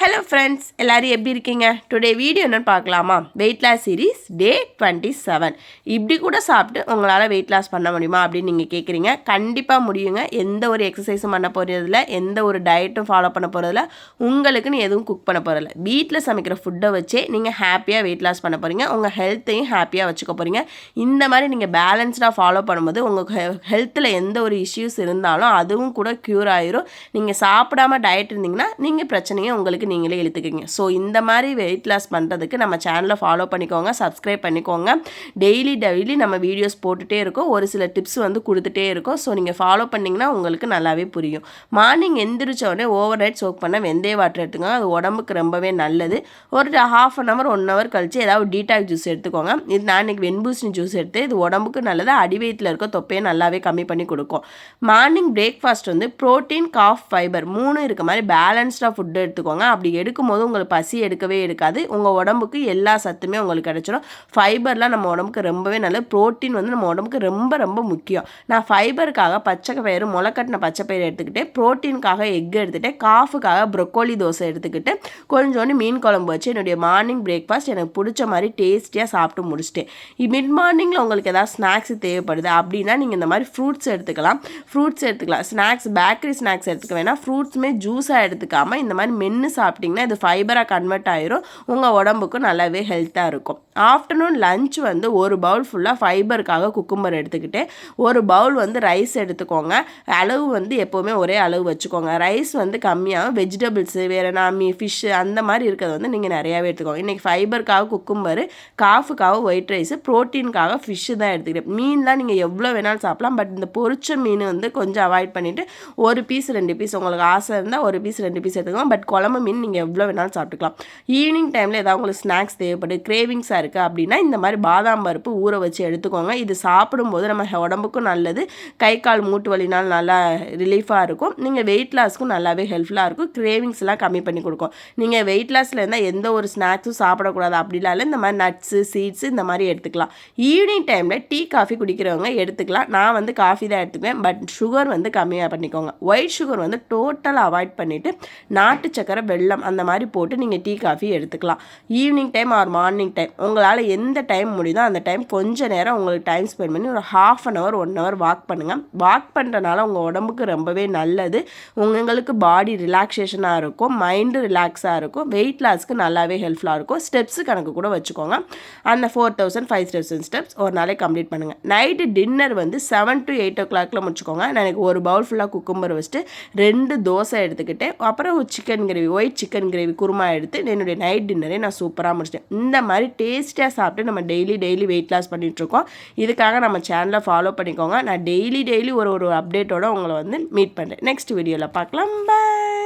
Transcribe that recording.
Hello friends எல்லோரும் எப்படி இருக்கீங்க? டுடே வீடியோ என்னென்னு பார்க்கலாமா? Weight loss series day twenty seven இப்படி கூட சாப்பிட்டு உங்களால் வெயிட் லாஸ் பண்ண முடியுமா அப்படின்னு நீங்கள் கேட்குறீங்க கண்டிப்பாக முடியுங்க. எந்த ஒரு எக்ஸசைஸும் பண்ண போகிறதில்ல எந்த ஒரு டயட்டும் ஃபாலோ பண்ண போகிறதில்ல உங்களுக்குன்னு எதுவும் குக் பண்ண போகிறதில்ல வீட்டில் சமைக்கிற ஃபுட்டை வச்சே நீங்கள் ஹாப்பியாக வெயிட் லாஸ் பண்ண போகிறீங்க உங்கள் ஹெல்த்தையும் ஹாப்பியாக வச்சுக்க போகிறீங்க இந்த மாதிரி நீங்கள் பேலன்ஸ்டாக ஃபாலோ பண்ணும்போது உங்கள் ஹெல்த்தில் எந்த ஒரு இஷ்யூஸ் இருந்தாலும் அதுவும் கூட க்யூர் ஆயிரும். நீங்கள் சாப்பிடாம டயட் இருந்தீங்கன்னா நீங்கள் பிரச்சனையும் உங்களுக்கு நீங்களே இழுத்துக்கிங்க. ஸோ இந்த மாதிரி வெயிட் லாஸ் பண்ணுறதுக்கு நம்ம சேனலை ஃபாலோ பண்ணிக்கோங்க சப்ஸ்கிரைப் பண்ணிக்கோங்க. டெய்லி டெய்லி நம்ம வீடியோஸ் போட்டுகிட்டே இருக்கோம். ஒரு சில டிப்ஸ் வந்து கொடுத்துட்டே இருக்கோம். ஸோ நீங்கள் ஃபாலோ பண்ணிங்கன்னா உங்களுக்கு நல்லாவே புரியும். மார்னிங் எந்திரிச்ச உடனே ஓவர் நைட் சோக் பண்ண வெந்தய வாட்டர் எடுத்துக்கோங்க. அது உடம்புக்கு ரொம்பவே நல்லது. ஒரு half an hour one hour கழிச்சு ஏதாவது டீடாக் ஜூஸ் எடுத்துக்கோங்க. இது நான் இன்றைக்கி வெண்பூசணி ஜூஸ் எடுத்து இது உடம்புக்கு நல்லது. அடிவயத்தில் இருக்க தொப்பையை நல்லாவே கம்மி பண்ணி கொடுக்கும். மார்னிங் பிரேக்ஃபாஸ்ட் வந்து ப்ரோட்டீன் காஃப் ஃபைபர் மூணு இருக்க மாதிரி பேலன்ஸ்டாக ஃபுட்டு எடுத்துக்கோங்க. அப்படி எடுக்கும்போது உங்களுக்கு பசி எடுக்கவே எடுக்காது. உங்கள் உடம்புக்கு எல்லா சத்துமே உங்களுக்கு கிடச்சிடும் ஃபைபர்லாம் நம்ம உடம்புக்கு ரொம்பவே நல்லது. ப்ரோட்டீன் வந்து நம்ம உடம்புக்கு ரொம்ப ரொம்ப முக்கியம். நான் ஃபைபருக்காக பச்சை பயிறு முளைக்கட்டின பச்சை பயிறு எடுத்துக்கிட்டு ப்ரோட்டீனுக்காக எக் எடுத்துகிட்டு காஃபுக்காக ப்ரொக்கோலி தோசை எடுத்துக்கிட்டு கொஞ்சோண்டு மீன் குழம்பு வச்சு என்னுடைய மார்னிங் பிரேக்ஃபாஸ்ட் எனக்கு பிடிச்ச மாதிரி டேஸ்டியாக சாப்பிட்டு முடிச்சிட்டேன். மிட் மார்னிங்கில் உங்களுக்கு ஏதாவது ஸ்நாக்ஸ் தேவைப்படுது அப்படின்னா நீங்கள் இந்த மாதிரி ஃப்ரூட்ஸ் எடுத்துக்கலாம். ஃப்ரூட்ஸ் எடுத்துக்கலாம். ஸ்நாக்ஸ் பேக்கரி ஸ்நாக்ஸ் எடுத்துக்க வேணால் ஃப்ரூட்ஸுமே ஜூஸாக எடுத்துக்காமல் இந்த மாதிரி மென்று சாப்பிட்டிங்கன்னா இது ஃபைபராக கன்வெர்ட் ஆயிரும். உங்கள் உடம்புக்கும் நல்லாவே ஹெல்த்தாக இருக்கும். ஆஃப்டர்நூன் லஞ்ச் வந்து ஒரு பவுல் ஃபுல்லாக ஃபைபருக்காக குக்கும்பர் எடுத்துக்கிட்டு ஒரு பவுல் வந்து ரைஸ் எடுத்துக்கோங்க. அளவு வந்து எப்போவுமே ஒரே அளவு வச்சுக்கோங்க. ரைஸ் வந்து கம்மியாகவும் வெஜிடபிள்ஸு வேறு நாமி ஃபிஷ்ஷு அந்த மாதிரி இருக்கிறது வந்து நீங்கள் நிறையாவே எடுத்துக்கோங்க. இன்றைக்கி ஃபைபருக்காக குக்கும்பரு காஃபுக்காக ஒயிட் ரைஸு ப்ரோட்டீனுக்காக ஃபிஷ்ஷு தான் எடுத்துக்கிட்டு. மீன்லாம் நீங்கள் எவ்வளோ வேணாலும் சாப்பிட்லாம் பட் இந்த பொரிச்ச மீன் வந்து கொஞ்சம் அவாய்ட் பண்ணிவிட்டு ஒரு பீஸ் ரெண்டு பீஸ் உங்களுக்கு ஆசை இருந்தால் ஒரு பீஸ் ரெண்டு பீஸ் எடுத்துக்கலாம் பட் குழம்பு மீன் நீங்கள் எவ்வளோ வேணாலும் சாப்பிட்டுக்கலாம். ஈவினிங் டைமில் ஏதாவது உங்களுக்கு ஸ்நாக்ஸ் தேவைப்படுது கிரேவிங்ஸாக இருக்குது அப்படின்னா இந்த மாதிரி பாதாம் பருப்பு ஊற வச்சு எடுத்துக்கோங்க. இது சாப்பிடும்போது நம்ம உடம்புக்கும் நல்லது. கை கால் மூட்டு வலினாலும் நல்லா ரிலீஃபாக இருக்கும். நீங்கள் வெயிட் லாஸ்க்கும் நல்லாவே ஹெல்ப்ஃபுல்லாக இருக்கும். கிரேவிங்ஸ்லாம் கம்மி பண்ணி கொடுக்கும். நீங்கள் வெயிட் லாஸில் இருந்தால் எந்த ஒரு ஸ்நாக்ஸும் சாப்பிடக்கூடாது. அப்படிலாம் இந்த மாதிரி நட்ஸு சீட்ஸு இந்த மாதிரி எடுத்துக்கலாம். ஈவினிங் டைமில் டீ காஃபி குடிக்கிறவங்க எடுத்துக்கலாம். நான் வந்து காஃபி தான் எடுத்துக்குவேன். பட் சுகர் வந்து கம்மியாக பண்ணிக்கோங்க. ஒயிட் சுகர் வந்து டோட்டலாக அவாய்ட் பண்ணிவிட்டு நாட்டு சக்கரை வெள்ளம் அந்த மாதிரி போட்டு நீங்கள் டீ காஃபி எடுத்துக்கலாம். Evening time or morning time உங்களால் எந்த டைம் முடியுதோ அந்த டைம் கொஞ்சம் நேரம் உங்களுக்கு டைம் ஸ்பெண்ட் பண்ணி ஒரு half an hour one hour walk பண்ணுங்கள் வாக் பண்ணுறனால உங்கள் உடம்புக்கு ரொம்பவே நல்லது. உங்களுக்கு பாடி ரிலாக்ஸேஷனாக இருக்கும் மைண்டு ரிலாக்ஸாக இருக்கும் வெயிட் லாஸ்க்கு நல்லாவே ஹெல்ப்ஃபுல்லாக இருக்கும். ஸ்டெப்ஸு கணக்கு கூட வச்சுக்கோங்க. அந்த four thousand five thousand steps ஒரு நாளைக்கு கம்ப்ளீட் பண்ணுங்கள் நைட்டு டின்னர் வந்து செவன் டு எயிட் ஓ கிளாக்கில் முடிச்சுக்கோங்க. நான் எனக்கு ஒரு பவுல் ஃபுல்லாக குக்கும்பர் வச்சுட்டு ரெண்டு தோசை எடுத்துக்கிட்டேன் அப்புறம் chicken gravy white chicken gravy kurma எடுத்து என்னுடைய நைட் டின்னரே நான் சூப்பராக முடிச்சிட்டேன். இந்த மாதிரி டேஸ்ட் டேஸ்ட்டாக சாப்பிட்டு நம்ம டெய்லி டெய்லி வெயிட் லாஸ் பண்ணிகிட்ருக்கோம் இதுக்காக நம்ம சேனலை ஃபாலோ பண்ணிக்கோங்க. நான் டெய்லி டெய்லி ஒரு ஒரு அப்டேட்டோட உங்களை வந்து மீட் பண்ணுறேன் நெக்ஸ்ட் வீடியோவில் பார்க்கலாம். பாய்